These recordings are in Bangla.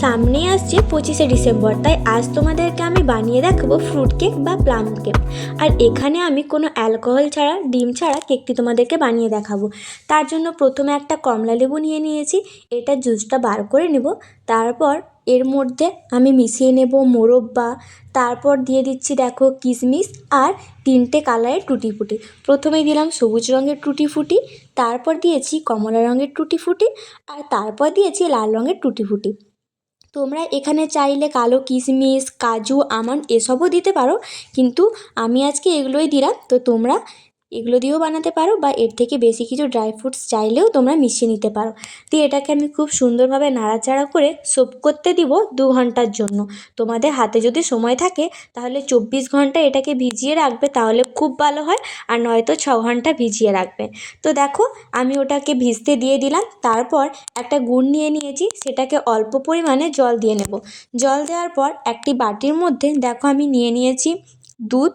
সামনেই আসছে পঁচিশে ডিসেম্বর, তাই আজ তোমাদেরকে আমি বানিয়ে দেখাবো ফ্রুট কেক বা প্লাম কেক আর এখানে আমি কোনো অ্যালকোহল ছাড়া, ডিম ছাড়া কেকটি তোমাদেরকে বানিয়ে দেখাবো। তার জন্য প্রথমে একটা কমলা লেবু নিয়ে নিয়েছি, এটা জুসটা বার করে নেব। তারপর এর মধ্যে আমি মিশিয়ে নেব মোরব্বা, তারপর দিয়ে দিচ্ছি দেখো কিশমিশ আর তিনটে কালারের টুটি ফুটি প্রথমেই দিলাম সবুজ রঙের টুটি ফুটি তারপর দিয়েছি কমলা রঙের টুটি ফুটি আর তারপর দিয়েছি লাল রঙের টুটি ফুটি তোমরা এখানে চাইলে কালো কিশমিশ, কাজু, আমন্ড এসবও দিতে পারো। কিন্তু আমি আজকে এগুলোই দিলাম। তো তোমরা এগুলো দিয়েও বানাতে পারো বা এর থেকে বেশি কিছু ড্রাই ফ্রুটস চাইলেও তোমরা মিশিয়ে নিতে পারো। দিয়ে এটাকে আমি খুব সুন্দরভাবে নাড়াচাড়া করে সোপ করতে দিব দু ঘণ্টার জন্য। তোমাদের হাতে যদি সময় থাকে, তাহলে চব্বিশ ঘণ্টা এটাকে ভিজিয়ে রাখবে, তাহলে খুব ভালো হয়। আর নয়তো ছ ঘণ্টা ভিজিয়ে রাখবে। তো দেখো, আমি ওটাকে ভিজতে দিয়ে দিলাম। তারপর একটা গুড় নিয়ে নিয়েছি, সেটাকে অল্প পরিমাণে জল দিয়ে নেব। জল দেওয়ার পর একটি বাটির মধ্যে দেখো আমি নিয়ে নিয়েছি দুধ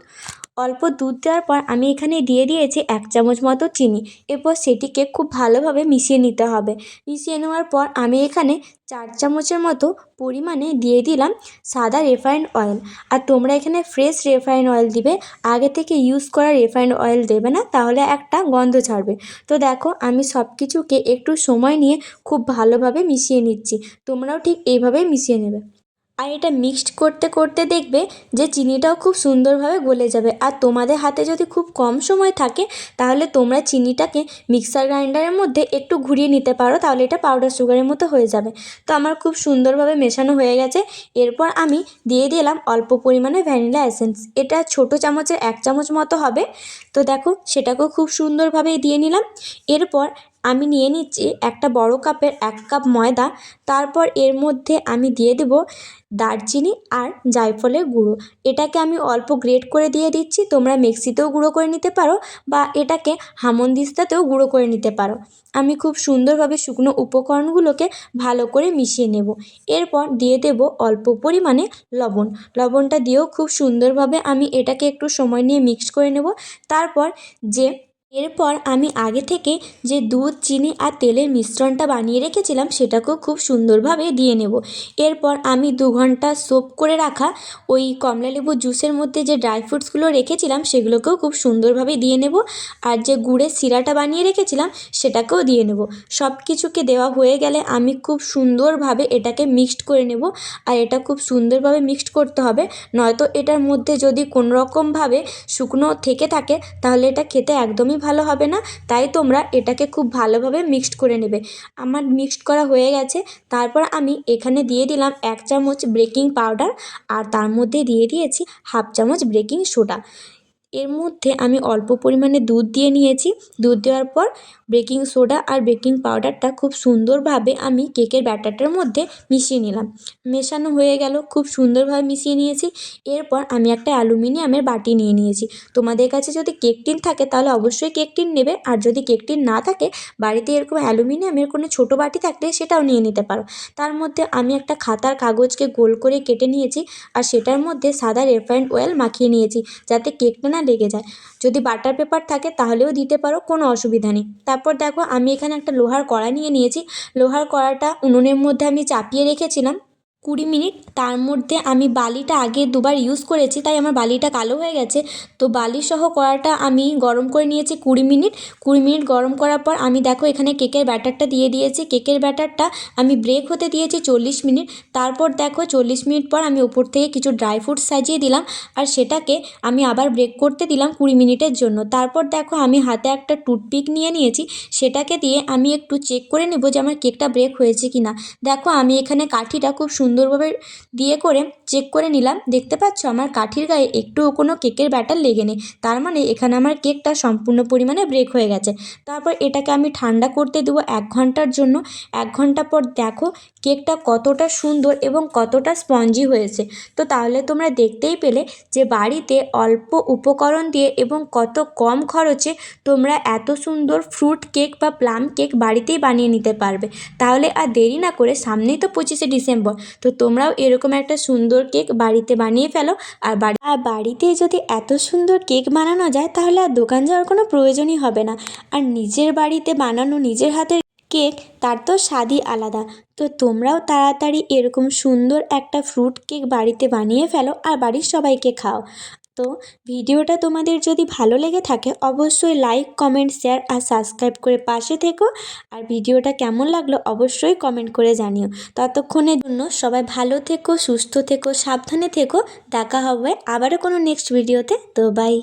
অল্প দুধ দেওয়ার পর আমি এখানে দিয়ে দিয়েছি এক চামচ মতো চিনি। এরপর সেটিকে খুব ভালোভাবে মিশিয়ে নিতে হবে। মিশিয়ে নেওয়ার পর আমি এখানে চার চামচের মতো পরিমাণে দিয়ে দিলাম সাদা রিফাইন্ড অয়েল। আর তোমরা এখানে ফ্রেশ রিফাইন্ড অয়েল দিবে, আগে থেকে ইউজ করা রিফাইন্ড অয়েল দেবে না, তাহলে একটা গন্ধ ছাড়বে তো দেখো, আমি সব কিছুকে একটু সময় নিয়ে খুব ভালোভাবে মিশিয়ে নিচ্ছি। তোমরাও ঠিক এইভাবেই মিশিয়ে নেবে। আর এটা মিক্সড করতে করতে দেখবে যে চিনিটাও খুব সুন্দরভাবে গলে যাবে। আর তোমাদের হাতে যদি খুব কম সময় থাকে, তাহলে তোমরা চিনিটাকে মিক্সার গ্রাইন্ডারের মধ্যে একটু ঘুরিয়ে নিতে পারো, তাহলে এটা পাউডার সুগারের মতো হয়ে যাবে। তো আমার খুব সুন্দরভাবে মেশানো হয়ে গেছে। এরপর আমি দিয়ে দিলাম অল্প পরিমাণে ভ্যানিলা এসেন্স এটা ছোট চামচের এক চামচ মতো হবে। তো দেখো, সেটাকেও খুব সুন্দরভাবে দিয়ে নিলাম। এরপর আমি নিয়ে নিচ্ছি একটা বড় কাপের এক কাপ ময়দা, তারপর এর মধ্যে আমি দিয়ে দেবো দারচিনি আর জায়ফলের গুঁড়ো। এটাকে আমি অল্প গ্রেট করে দিয়ে দিচ্ছি, তোমরা মিক্সিতেও গুঁড়ো করে নিতে পারো বা এটাকে হামন্দিস্তাতেও গুঁড়ো করে নিতে পারো। আমি খুব সুন্দরভাবে শুকনো উপকরণগুলোকে ভালো করে মিশিয়ে নেব। এরপর দিয়ে দেব অল্প পরিমাণে লবণ। লবণটা দিয়েও খুব সুন্দরভাবে আমি এটাকে একটু সময় নিয়ে মিক্সড করে নেব। তারপর যে এরপর আমি আগে থেকে যে দুধ, চিনি আর তেলের মিশ্রণটা বানিয়ে রেখেছিলাম সেটাকেও খুব সুন্দরভাবে দিয়ে নেব। এরপর আমি দু ঘণ্টা সোপ করে রাখা ওই কমলালেবু জুসের মধ্যে যে ড্রাই ফ্রুটসগুলো রেখেছিলাম সেগুলোকেও খুব সুন্দরভাবে দিয়ে নেব আর যে গুড়ের শিরাটা বানিয়ে রেখেছিলাম সেটাকেও দিয়ে নেব। সব কিছুকে দেওয়া হয়ে গেলে আমি খুব সুন্দরভাবে এটাকে মিক্সড করে নেব আর এটা খুব সুন্দরভাবে মিক্সড করতে হবে। নয়তো এটার মধ্যে যদি কোনো রকমভাবে শুকনো থেকে থাকে তাহলে এটা খেতে একদমই ভালো হবে না, তাই তোমরা এটাকে খুব ভালোভাবে মিক্সড করে নেবে। আমার মিক্সড করা হয়ে গেছে, তারপর আমি এখানে দিয়ে দিলাম এক চামচ বেকিং পাউডার আর তার মধ্যে দিয়ে দিয়েছি হাফ চামচ বেকিং সোডা এর মধ্যে আমি অল্প পরিমাণে দুধ দিয়ে নিয়েছি। দুধ দেওয়ার পর বেকিং সোডা আর বেকিং পাউডারটা খুব সুন্দরভাবে আমি কেকের ব্যাটারটার মধ্যে মিশিয়ে নিলাম। মেশানো হয়ে গেল, খুব সুন্দরভাবে মিশিয়ে নিয়েছি। এরপর আমি একটা অ্যালুমিনিয়ামের বাটি নিয়ে নিয়েছি। তোমাদের কাছে যদি কেক টিন থাকে তাহলে অবশ্যই কেক টিন নেবে। আর যদি কেক টিন না থাকে, বাড়িতে এরকম অ্যালুমিনিয়ামের কোনো ছোটো বাটি থাকলে সেটাও নিয়ে নিতে পারো। তার মধ্যে আমি একটা খাতার কাগজকে গোল করে কেটে নিয়েছি। আর সেটার মধ্যে সাদা রিফাইন্ড অয়েল মাখিয়ে নিয়েছি। যাতে কেকটা না লেগে যায়। যদি বাটার পেপার থাকে তাহলেও দিতে পারো, কোনো অসুবিধা নেই। তারপর দেখো আমি এখানে একটা লোহার কড়া নিয়ে নিয়েছি। লোহার কড়াটা উনুনের মধ্যে আমি চাপিয়ে রেখেছিলাম। কুড়ি মিনিট, তার মধ্যে আমি বালিটা আগে দুবার ইউজ করেছি, তাই আমার বালিটা কালো হয়ে গেছে। তো বালিসহ কড়াটা আমি গরম করে নিয়েছি কুড়ি মিনিট। কুড়ি মিনিট গরম করার পর আমি দেখো এখানে কেকের ব্যাটারটা দিয়ে দিয়েছি। কেকের ব্যাটারটা আমি ব্রেক হতে দিয়েছি চল্লিশ মিনিট। তারপর দেখো চল্লিশ মিনিট পর আমি ওপর থেকে কিছু ড্রাই ফ্রুটস সাজিয়ে দিলাম। আর সেটাকে আমি আবার ব্রেক করতে দিলাম কুড়ি মিনিটের জন্য। তারপর দেখো আমি হাতে একটা টুথপিক নিয়ে নিয়েছি। সেটাকে দিয়ে আমি একটু চেক করে নেব যে আমার কেকটা ব্রেক হয়েছে কি না দেখো আমি এখানে কাঠিটা খুব সুন্দরভাবে দিয়ে করে চেক করে নিলাম। দেখতে পাচ্ছ আমার কাঠির গায়ে একটুও কোনো কেকের ব্যাটার লেগে নেই। তার মানে এখানে আমার কেকটা সম্পূর্ণ পরিমাণে ব্রেক হয়ে গেছে। তারপর এটাকে আমি ঠান্ডা করতে দেবো এক ঘণ্টার জন্য। এক ঘণ্টা পর দেখো কেকটা কতটা সুন্দর এবং কতটা স্পঞ্জি হয়েছে। তো তাহলে তোমরা দেখতেই পেলে যে বাড়িতে অল্প উপকরণ দিয়ে এবং কত কম খরচে তোমরা এত সুন্দর ফ্রুট কেক বা প্লাম কেক বাড়িতেই বানিয়ে নিতে পারবে। তাহলে আর দেরি না করে সামনেই তো পঁচিশে ডিসেম্বর। তো তোমরাও এরকম একটা সুন্দর কেক বাড়িতে বানিয়ে ফেলো। আর বাড়ি আর বাড়িতে যদি এত সুন্দর কেক বানানো যায়, তাহলে আর দোকান যাওয়ার কোনো প্রয়োজনই হবে না। আর নিজের বাড়িতে বানানো নিজের হাতের কেক, তার তো স্বাদই আলাদা। তো তোমরাও তাড়াতাড়ি এরকম সুন্দর একটা ফ্রুট কেক বাড়িতে বানিয়ে ফেলো, আর বাড়ির সবাইকে খাও। তো ভিডিওটা তোমাদের যদি ভালো লেগে থাকে, অবশ্যই লাইক কমেন্ট শেয়ার আর সাবস্ক্রাইব করে পাশে থেকো। আর ভিডিওটা কেমন লাগল অবশ্যই কমেন্ট করে জানিও। ততক্ষণের জন্য সবাই ভালো থেকো, সুস্থ থেকো, সাবধানে থেকো। দেখা হবে আবারও কোনো নেক্সট ভিডিওতে তো। বাই